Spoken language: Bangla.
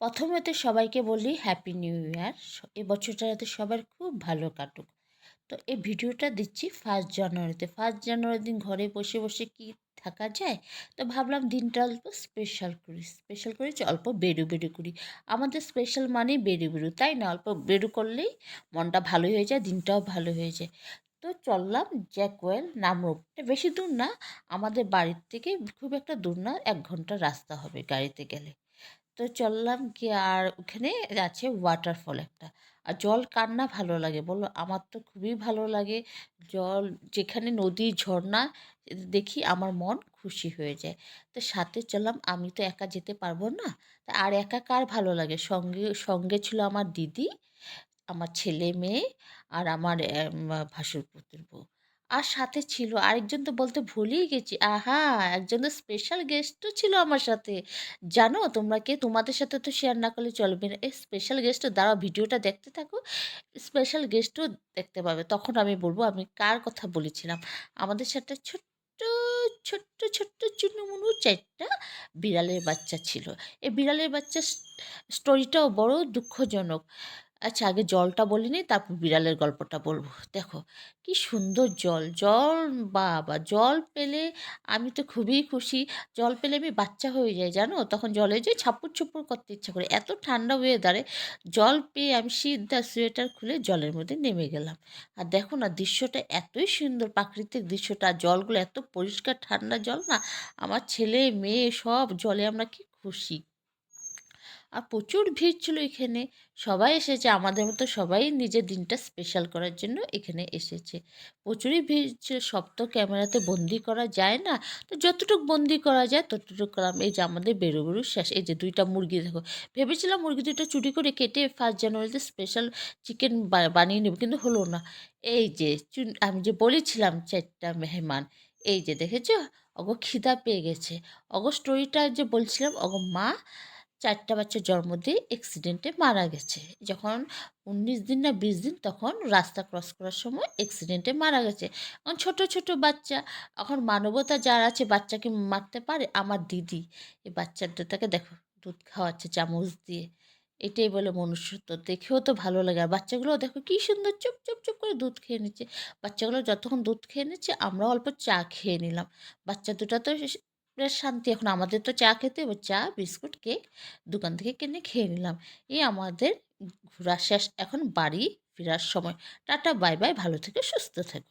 প্রথমেতে সবাইকে বলি হ্যাপি নিউ ইয়ার এ বছরটা যাতে সবার খুব ভালো কাটুক। তো এই ভিডিওটা দিচ্ছি ফার্স্ট জানুয়ারিতে ফার্স্ট জানুয়ারির দিন ঘরে বসে বসে কি থাকা যায়? তো ভাবলাম দিনটা অল্প স্পেশাল করি। স্পেশাল করেছি অল্প বেরু বেরু করি। আমাদের স্পেশাল মানেই বেরু বেরু, তাই না? অল্প বেরু করলেই মনটা ভালো হয়ে যায়, দিনটাও ভালো হয়ে যায়। তো চললাম জ্যাকওয়েল নামরূপ বেশি দূর না, আমাদের বাড়ির থেকে খুব একটা দূর না, এক ঘণ্টা রাস্তা হবে গাড়িতে গেলে। তো চললাম কি আর ওখানে আছে ওয়াটারফল একটা। আর জল কার না ভালো লাগে বলো? আমার তো খুবই ভালো লাগে। জল, যেখানে নদী, ঝর্ণা, দেখি আমার মন খুশি হয়ে যায়। তো সাথে চললাম, আমি তো একা যেতে পারব না। তা আর একা কার ভালো লাগে? সঙ্গে সঙ্গে ছিল আমার দিদি, আমার ছেলে মেয়ে আর আমার ভাসুরপুত্রের বউ। আর সাথে ছিল আরেকজন তো বলতে ভুলেই গেছি। আহা! একজন তো স্পেশাল গেস্টও ছিল আমার সাথে। জানো তোমরা কে? তোমাদের সাথে তো শেয়ার না করলে চলবে না। এই স্পেশাল গেস্টও দাঁড়াও ভিডিওটা দেখতে থাকো। স্পেশাল গেস্টও দেখতে পাবে। তখন আমি বলব আমি কার কথা বলেছিলাম? আমাদের সাথে ছোট্ট ছোট্ট ছোট্ট চুনুমুনু চারটা বিড়ালের বাচ্চা ছিল। এই বিড়ালের বাচ্চা স্টোরিটাও বড় দুঃখজনক। আচ্ছা আগে জলটা বলিনি তারপর বিড়ালের গল্পটা বলব। দেখো, কি সুন্দর জল। জল, বাবা, জল পেলে আমি তো খুবই খুশি। জল পেলে আমি বাচ্চা হয়ে যাই, জানো? তখন জলে যে ছাপুর ছুপুর করতে ইচ্ছা করে। এত ঠান্ডা ওয়েদারে জল পেয়ে আমি সিদ্ধা সোয়েটার খুলে জলের মধ্যে নেমে গেলাম। আর দেখো না, দৃশ্যটা এতই সুন্দর, প্রাকৃতিক দৃশ্যটা। জলগুলো এত পরিষ্কার, ঠান্ডা জল না? আমার ছেলে, মেয়ে সব জলে আমরা কি খুশি। আর প্রচুর ভিড় ছিল এখানে। সবাই এসেছে, আমাদের মতো সবাই নিজের দিনটা স্পেশাল করার জন্য এখানে এসেছে। প্রচুরই ভিড় ছিল, সব তো ক্যামেরাতে বন্দি করা যায় না। তো যতটুকু বন্দি করা যায়, ততটুকু করলাম এই যে আমাদের বেরো বেরো শেষ। এই যে দুইটা মুরগি, দেখো। ভেবেছিলাম মুরগি দুটো চুরি করে কেটে ফার্স্ট জানুয়ারিতে স্পেশাল চিকেন বানিয়ে নেব, কিন্তু হলো না। এই যে আমি যে বলেছিলাম চারটা মেহমান, এই যে দেখেছ? অগ খিদা পেয়ে গেছে। অগ স্টোরিটা যে বলছিলাম অগ মা চারটা বাচ্চা জন্ম দিয়ে অ্যাক্সিডেন্টে মারা গেছে। যখন উনিশ দিন না বিশ দিন তখন রাস্তা ক্রস করার সময় অ্যাক্সিডেন্টে মারা গেছে। এখন ছোটো ছোটো বাচ্চা, এখন মানবতা যার আছে বাচ্চাকে মারতে পারে আমার দিদি। এই বাচ্চাটাকে দেখো, দুধ খাওয়াচ্ছে চামচ দিয়ে। এটাই বলে মনুষ্যত্ব। দেখেও তো ভালো লাগে। আর বাচ্চাগুলো দেখো কী সুন্দর চুপ চুপ চুপ করে দুধ খেয়ে নিচ্ছে। বাচ্চাগুলো যতক্ষণ দুধ খেয়ে নিচ্ছে, আমরাও অল্প চা খেয়ে নিলাম। বাচ্চা দুটা তো বেশ শান্তি। এখন আমাদের তো চা খেতে হবে। চা, বিস্কুট, কেক দোকান থেকে কিনে খেয়ে নিলাম। এই আমাদের ঘোরা শেষ। এখন বাড়ি ফেরার সময়। Tata, bye bye. ভালো থেকে, সুস্থ থেকো।